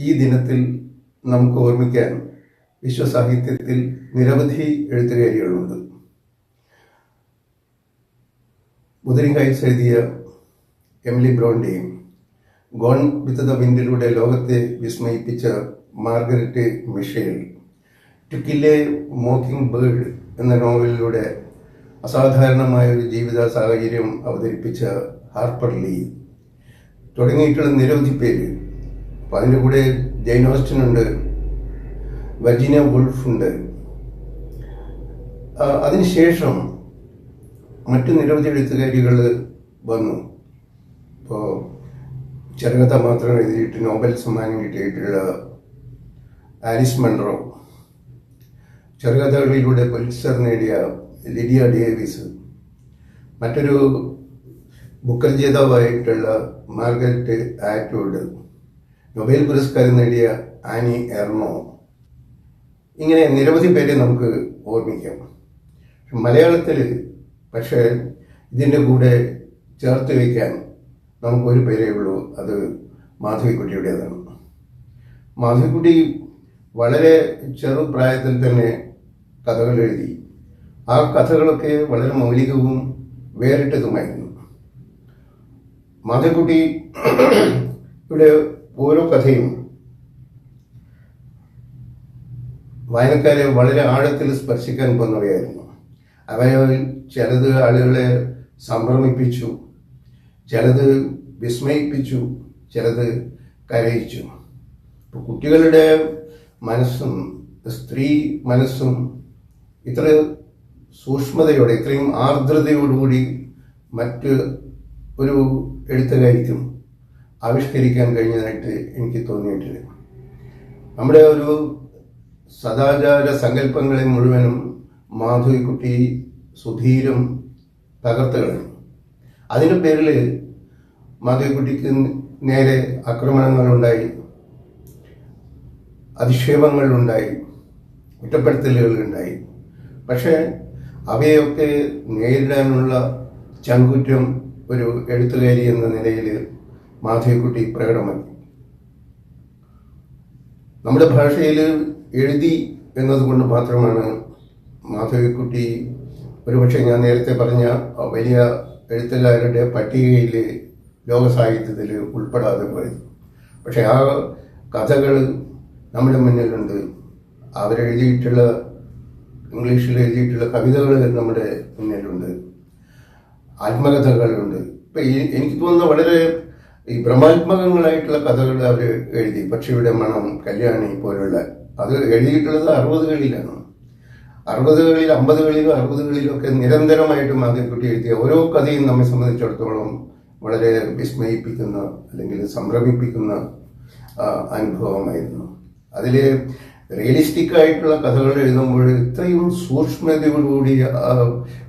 ഈ ദിനത്തിൽ നമുക്ക് ഓർമ്മിക്കാൻ വിശ്വസാഹിത്യത്തിൽ നിരവധി എഴുത്തുകാരികളുണ്ട്. കൈസ് എഴുതിയ എമിലി ബ്രോണ്ടിയും ഗോൺ വിത്ത് ദ വിൻഡിലൂടെ ലോകത്തെ വിസ്മയിപ്പിച്ച മാർഗരറ്റ് മിഷേൽ ടുക്കിലെ മോക്കിംഗ് ബേർഡ് എന്ന നോവലിലൂടെ അസാധാരണമായ ഒരു ജീവിത സാഹചര്യം അവതരിപ്പിച്ച ഹാർപ്പർ ലീ തുടങ്ങിയിട്ടുള്ള നിരവധി പേര് അപ്പം അതിന്റെ കൂടെ ജെയിൻ ഓസ്റ്റൻ ഉണ്ട് വജിന വുൾഫ് ഉണ്ട് ആ, അതിനുശേഷം മറ്റു നിരവധി എഴുത്തുകാരികൾ വന്നു. ഇപ്പോൾ ചെറുകഥ മാത്രം എഴുതിയിട്ട് നോബൽ സമ്മാനം കിട്ടിയിട്ടുള്ള ആലിസ് മൺറോ. ചെറുകഥകളിലൂടെ പൊലിസർ നേടിയ ലിഡിയ ഡേവിസ്. മറ്റൊരു ബുക്കൽ ജേതാവായിട്ടുള്ള മാർഗരറ്റ് ആറ്റ്വുഡ് നൊബേൽ പുരസ്കാരം നേടിയ ആനി എർണോ. ഇങ്ങനെ നിരവധി പേരെ നമുക്ക് ഓർമ്മിക്കാം. മലയാളത്തിൽ പക്ഷേ ഇതിന്റെ കൂടെ ചേർത്ത് വയ്ക്കാൻ നമുക്കൊരു പേരേ ഉള്ളൂ. അത് മാധവിക്കുട്ടിയുടേതാണ് മാധവിക്കുട്ടി വളരെ ചെറുപ്രായത്തിൽ തന്നെ കഥകൾ എഴുതി. ആ കഥകളൊക്കെ വളരെ മൗലികവും വേറിട്ടതുമായിരുന്നു. മാധവിക്കുട്ടി ഇവിടെ ഓരോ കഥയും വായനക്കാരെ വളരെ ആഴത്തിൽ സ്പർശിക്കാൻ പോകുന്നവയായിരുന്നു. അവയവിൽ ചിലത് ആളുകളെ സംഭ്രമിപ്പിച്ചു ചിലത് വിസ്മയിപ്പിച്ചു ചിലത് കരയിച്ചു. ഇപ്പോൾ കുട്ടികളുടെ മനസ്സും സ്ത്രീ മനസ്സും ഇത്ര സൂക്ഷ്മതയോടെ ഇത്രയും ആർദ്രതയോടുകൂടി മറ്റ് ഒരു എഴുത്തുകാരിക്കും ആവിഷ്കരിക്കാൻ കഴിഞ്ഞതായിട്ട് എനിക്ക് തോന്നിയിട്ടില്ല നമ്മുടെ ഒരു സദാചാര സങ്കല്പങ്ങളെ മുഴുവനും മാധവിക്കുട്ടി സുധീരം തകർത്ത് കളഞ്ഞു അതിന്റെ പേരിൽ മാധവിക്കുട്ടിക്ക് നേരെ ആക്രമണങ്ങളുണ്ടായി അധിക്ഷേപങ്ങളുണ്ടായി കുറ്റപ്പെടുത്തലുകളുണ്ടായി. പക്ഷേ അവയൊക്കെ നേരിടാനുള്ള ചങ്കുറ്റം ഒരു എഴുത്തുകാരി എന്ന നിലയിൽ മാധവിക്കുട്ടി പ്രകടമാക്കി നമ്മുടെ ഭാഷയിൽ എഴുതി എന്നതുകൊണ്ട് മാത്രമാണ് മാധവിക്കുട്ടി ഒരുപക്ഷെ ഞാൻ നേരത്തെ പറഞ്ഞ വലിയ എഴുത്തുകാരുടെ പട്ടികയിൽ ലോക സാഹിത്യത്തിൽ ഉൾപ്പെടാതെ പോയത്. പക്ഷെ ആ കഥകൾ നമ്മുടെ മുന്നിലുണ്ട്. അവരെഴുതിയിട്ടുള്ള ഇംഗ്ലീഷിൽ എഴുതിയിട്ടുള്ള കവിതകൾ നമ്മുടെ മുന്നിലുണ്ട്. ആത്മകഥകളുണ്ട്. ഇപ്പം എനിക്ക് തോന്നുന്ന വളരെ ഈ ഭ്രമാത്മകങ്ങളായിട്ടുള്ള കഥകൾ അവർ എഴുതി. പക്ഷിയുടെ മണം കല്യാണി പോലുള്ള അത് എഴുതിയിട്ടുള്ളത് അറുപതുകളിലാണ്. അറുപതുകളിൽ അമ്പതുകളിലും അറുപതുകളിലും ഒക്കെ നിരന്തരമായിട്ട് മാധവിക്കുട്ടി എഴുതിയ ഓരോ കഥയും നമ്മെ സംബന്ധിച്ചിടത്തോളം വളരെ വിസ്മയിപ്പിക്കുന്ന അല്ലെങ്കിൽ സംഭ്രമിപ്പിക്കുന്ന അനുഭവമായിരുന്നു. അതിൽ റിയലിസ്റ്റിക് ആയിട്ടുള്ള കഥകൾ എഴുതുമ്പോൾ ഇത്രയും സൂക്ഷ്മതയോടുകൂടി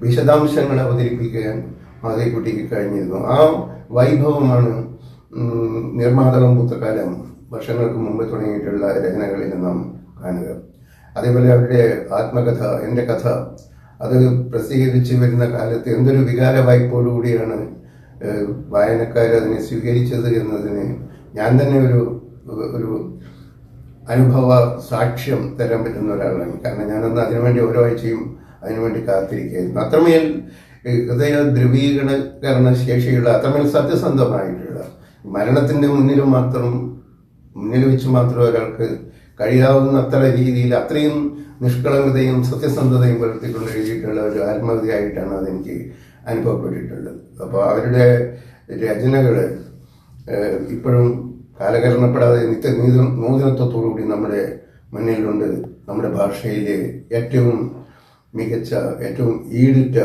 വിശദാംശങ്ങൾ അവതരിപ്പിക്കാൻ മാധവിക്കുട്ടിക്ക് കഴിഞ്ഞിരുന്നു. ആ വൈഭവമാണ് ഉം, നിർമ്മാതകം വർഷങ്ങൾക്ക് മുമ്പ് തുടങ്ങിയിട്ടുള്ള രചനകളിൽ നാം കാണുക. അതേപോലെ അവരുടെ ആത്മകഥ എന്റെ കഥ അത് പ്രസിദ്ധീകരിച്ച് വരുന്ന കാലത്ത് എന്തൊരു വികാര വായ്പോടുകൂടിയാണ് വായനക്കാർ അതിനെ സ്വീകരിച്ചത് എന്നതിന് ഞാൻ തന്നെ ഒരു ഒരു അനുഭവ സാക്ഷ്യം തരാൻ പറ്റുന്ന ഒരാളാണ്. കാരണം ഞാനന്ന് അതിനുവേണ്ടി ഓരോ ആഴ്ചയും അതിനുവേണ്ടി കാത്തിരിക്കുകയായിരുന്നു. അത്രമേൽ ഹൃദയ ധ്രുവീകരണ ശേഷിയുള്ള അത്രമേൽ സത്യസന്ധമായിട്ടുള്ള മരണത്തിന്റെ മുന്നിൽ മാത്രം മുന്നിൽ വെച്ച് മാത്രം ഒരാൾക്ക് കഴിയാവുന്ന അത്ര രീതിയിൽ അത്രയും നിഷ്കളങ്കതയും സത്യസന്ധതയും പുലർത്തിക്കൊണ്ട് എഴുതിയിട്ടുള്ള ഒരു ആത്മകഥയായിട്ടാണ് അതെനിക്ക് അനുഭവപ്പെട്ടിട്ടുള്ളത്. അപ്പോൾ അവരുടെ രചനകൾ ഇപ്പോഴും കാലകരണപ്പെടാതെ നിത്യ നൂതന നൂതനത്വത്തോടുകൂടി നമ്മുടെ മുന്നിലുണ്ട്. നമ്മുടെ ഭാഷയിലെ ഏറ്റവും മികച്ച ഏറ്റവും ഈടുറ്റ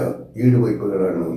ഈടുവയ്പ്പുകളാണ്